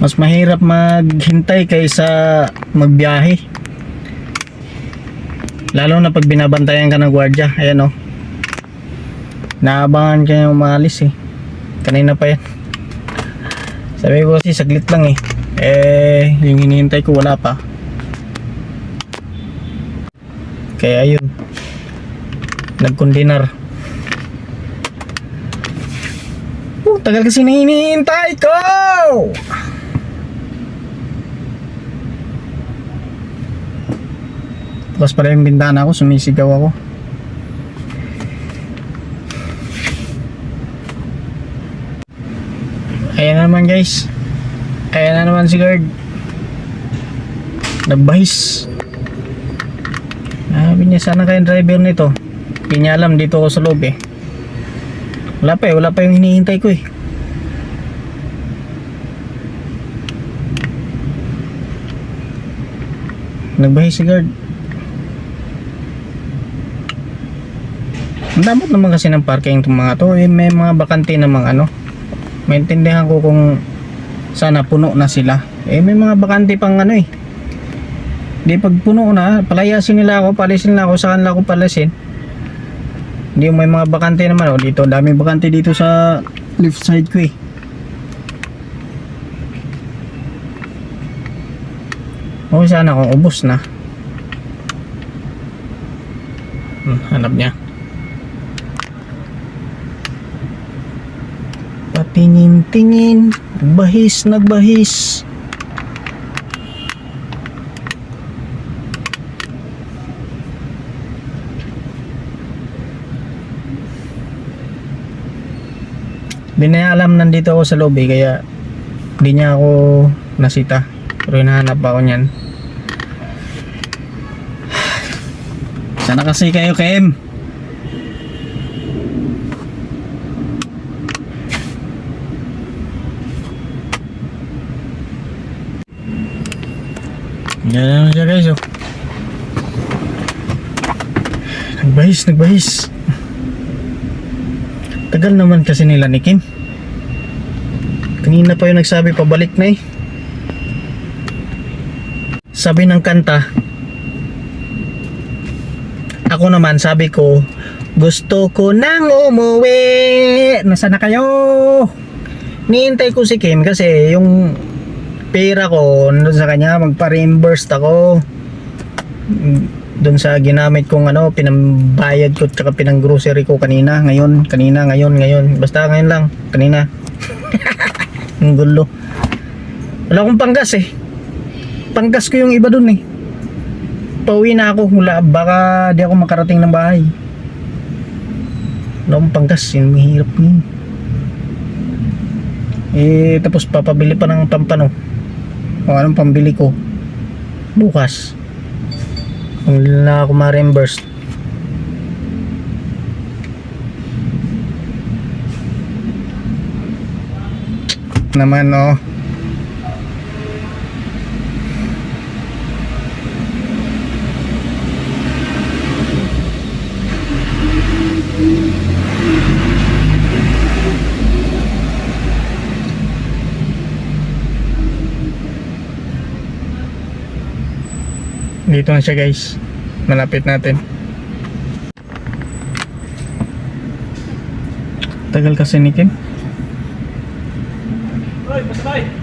Mas mahirap maghintay kaysa magbiyahe. Lalo na pag binabantayan ka ng gwardiya. Ayan o. Naabangan ka yung umalis eh. Kanina pa yan. Sabi ko kasi saglit lang eh. Eh, yung hinihintay ko wala pa. Kaya yun. Nagkundinar. Oh, tagal kasi na hinihintay ko! Bukas pala yung bintana ko, sumisigaw ako. Ayan na naman guys. Ayan na naman si guard. Nagbahis. Sabi niya sana kayong driver nito. Hindi niya alam dito ako sa loob eh. Wala pa eh, wala pa yung hinihintay ko eh. Nagbahis si guard. Ang damot naman kasi ng parking itong mga to. Eh, may mga bakante namang ano. Maintindihan ko kung sana puno na sila. Eh may mga bakante pang ano eh. Di pag puno na, palayasin nila ako, palisin nila ako, sa kanila ako palasin. Hindi may mga bakante naman oh. Dito, daming bakante dito sa left side ko eh. Oh, sana kung ubos na. Hmm, hanap niya. Patingin-tingin, nagbahis, nagbahis. Di na alam nandito ako sa lobby kaya di niya ako nasita. Pero hinahanap ako niyan. Sana kasi kayo, Kem. Yan naman siya guys oh. Nagbahis, nagbahis. Tagal naman kasi nila ni Kim. Kanina pa yung nagsabi pabalik na eh. Sabi ng kanta. Ako naman sabi ko, gusto ko nang umuwi. Nasaan na kayo? Niintay ko si Kim kasi yung pera ko nandun sa kanya magpa-reimburse ako. Doon sa ginamit kong ano pinambayad ko tsaka pinang grocery ko kanina ngayon kanina ngayon ngayon. Basta ngayon lang kanina. Ang gulo. Wala akong panggas eh. Panggas ko yung iba dun eh. Pauwi na ako wala baka di ako makarating ng bahay. Wala akong panggas yung mahirap niya. Eh tapos papabili pa ng pampano kung anong pambili ko. Bukas. Kung na ako ma-reimburse. Naman oh dito na siya guys. Malapit natin. Tagal kasi ni Kim. Hoy, basta.